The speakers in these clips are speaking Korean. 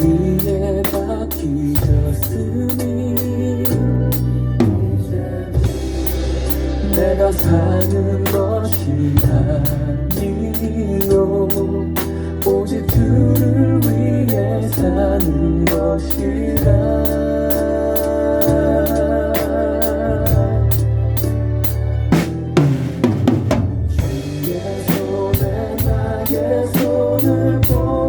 위에 박히셨으니 내가 사는 것이 아니요 오직 주를 위해 사는 것이라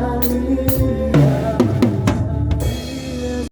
爱你